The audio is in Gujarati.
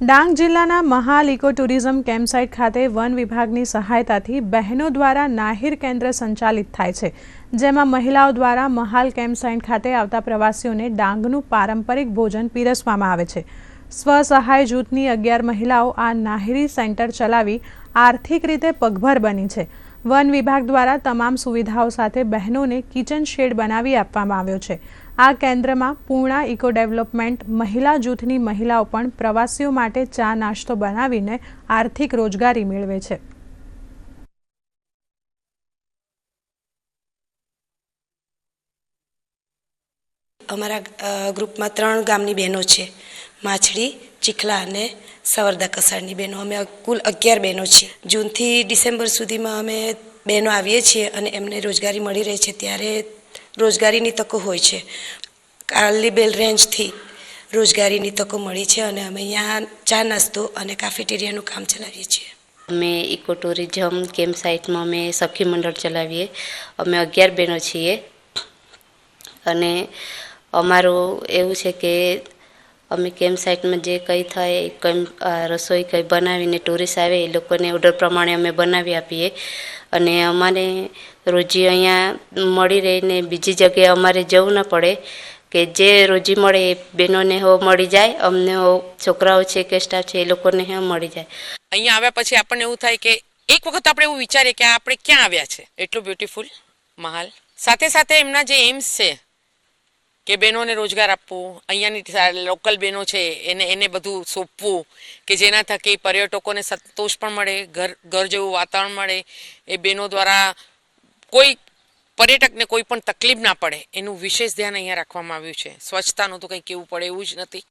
ડાંગ જિલ્લાના મહાલ ઇકો ટુરિઝમ કેમ્પસાઇટ ખાતે વન વિભાગની સહાયતાથી બહેનો દ્વારા નાહિર કેન્દ્ર સંચાલિત થાય છે, જેમાં મહિલાઓ દ્વારા મહાલ કેમ્પસાઇટ ખાતે આવતા પ્રવાસીઓને ડાંગનું પારંપરિક ભોજન પીરસવામાં આવે છે. સ્વસહાય જૂથની અગિયાર મહિલાઓ આ નાહિરી સેન્ટર ચલાવી આર્થિક રીતે પગભર બની છે. વન વિભાગ દ્વારા તમામ સુવિધાઓ સાથે બહેનોને કિચન શેડ બનાવી આપવામાં આવ્યો છે. આ કેન્દ્રમાં પૂર્ણા ઇકો ડેવલપમેન્ટ, મહિલા જૂથની મહિલાઓ પણ પ્રવાસીઓ માટે ચા નાસ્તો બનાવીને આર્થિક રોજગારી મેળવે છે. અમારા ગ્રુપમાં ત્રણ ગામની બહેનો છે. માછડી, ચીખલા અને સવરદા કસારની બહેનો. અમે કુલ અગિયાર બહેનો છીએ. જૂનથી ડિસેમ્બર સુધીમાં અમે બહેનો આવીએ છીએ અને એમને રોજગારી મળી રહે છે ત્યારે રોજગારીની તકો હોય છે. કાલીબેલ રેન્જથી રોજગારીની તકો મળી છે અને અમે અહીંયા ચા નાસ્તો અને કાફેટેરિયાનું કામ ચલાવીએ છીએ. અમે ઇકો ટુરિઝમ કેમ્પ સાઇટમાં અમે સખી મંડળ ચલાવીએ. અમે અગિયાર બહેનો છીએ. અને અમારું એવું છે કે અમે કેમ્પ સાઇટમાં જે કંઈ થાય એ કંઈ રસોઈ કંઈ બનાવીને ટુરિસ્ટ આવે, એ લોકોને ઓર્ડર પ્રમાણે અમે બનાવી આપીએ. અને અમારે રોજી અહીંયા મળી રહીને બીજી જગ્યાએ અમારે જવું ન પડે, કે જે રોજી મળે એ બહેનોને હો મળી જાય, અમને હો છોકરાઓ છે કે સ્ટાફ છે એ લોકોને હો મળી જાય. અહીંયા આવ્યા પછી આપણને એવું થાય કે એક વખત આપણે એવું વિચારીએ કે આપણે ક્યાં આવ્યા છે? એટલું બ્યુટીફુલ મહાલ. સાથે સાથે એમના જે એમ્સ છે કે બહેનોને રોજગાર આપવો, અહીંયાની લોકલ બહેનો છે, એને એને બધું સોંપવું, કે જેના થકી પર્યટકોને સંતોષ પણ મળે, ઘર ઘર જેવું વાતાવરણ મળે, એ બહેનો દ્વારા કોઈ પર્યટકને કોઈ પણ તકલીફ ના પડે, એનું વિશેષ ધ્યાન અહીંયા રાખવામાં આવ્યું છે. સ્વચ્છતાનું તો કંઈ કેવું પડે એવું જ નથી.